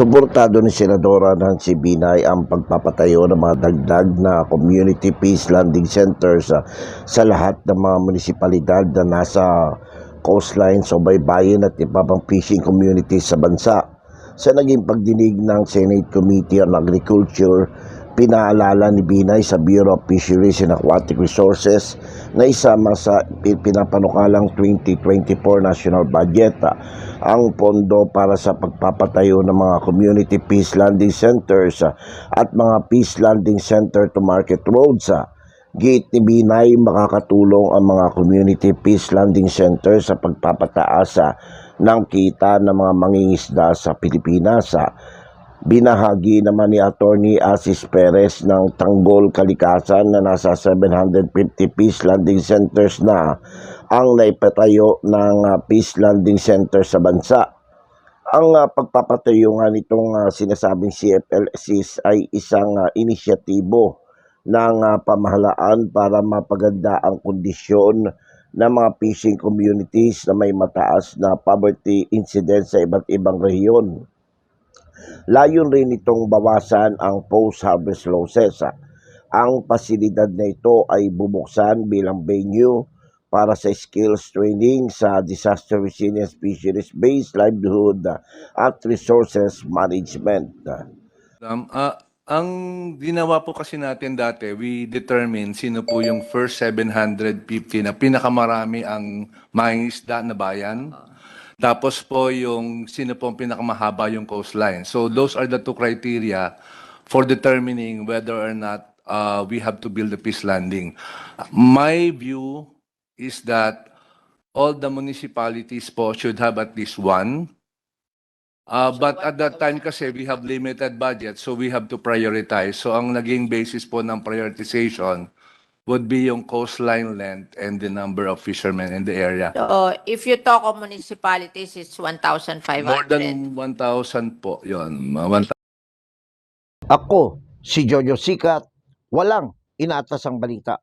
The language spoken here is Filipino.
Suportado ni Senadora Nancy Binay ang pagpapatayo ng mga dagdag na community peace landing centers sa, sa lahat ng mga munisipalidad na nasa coastline o baybayin at iba fishing communities sa bansa. Sa naging pagdinig ng Senate Committee on Agriculture, pinaalala ni Binay sa Bureau of Fisheries and Aquatic Resources na isama sa pi- pinapanukalang 2024 national budget ah, ang pondo para sa pagpapatayo ng mga community peace landing centers ah, at mga peace landing center to market roads. ah. Gate ni Binay makakatulong ang mga community peace landing center sa pagpapataas ng kita ng mga mangingisda sa Pilipinas. Ah. Binahagi naman ni Attorney Asis Perez ng Tanggol Kalikasan na nasa 750 peace landing centers na ang naipatayo ng ah, peace landing center sa bansa. Ang ah, pagpapatayo nga nitong ah, sinasabing CFLCs ay isang ah, inisyatibo ng ah, pamahalaan para mapaganda ang kondisyon ng mga fishing communities na may mataas na poverty incidence sa iba't ibang rehiyon. Layon rin itong bawasan ang post-harvest losses. Ang pasilidad na ito ay bubuksan bilang venue para sa skills training sa disaster resilience fisheries-based livelihood ah, at resources management. Um, ah, ang ginawa po kasi natin dati, we determine sino po yung first 750 na pinakamarami ang mangingisda na bayan. Tapos po yung sino po ang pinakamahaba yung coastline. So those are the two criteria for determining whether or not uh, we have to build a peace landing. My view is that all the municipalities po should have at least one. Uh, but at that time kasi we have limited budget so we have to prioritize. So ang naging basis po ng prioritization would be yung coastline length and the number of fishermen in the area. So, if you talk of municipalities, it's 1,500. More than 1,000 po yun. Mga 1,000. Ako, si Jojo Sikat, walang inaatas ang balita.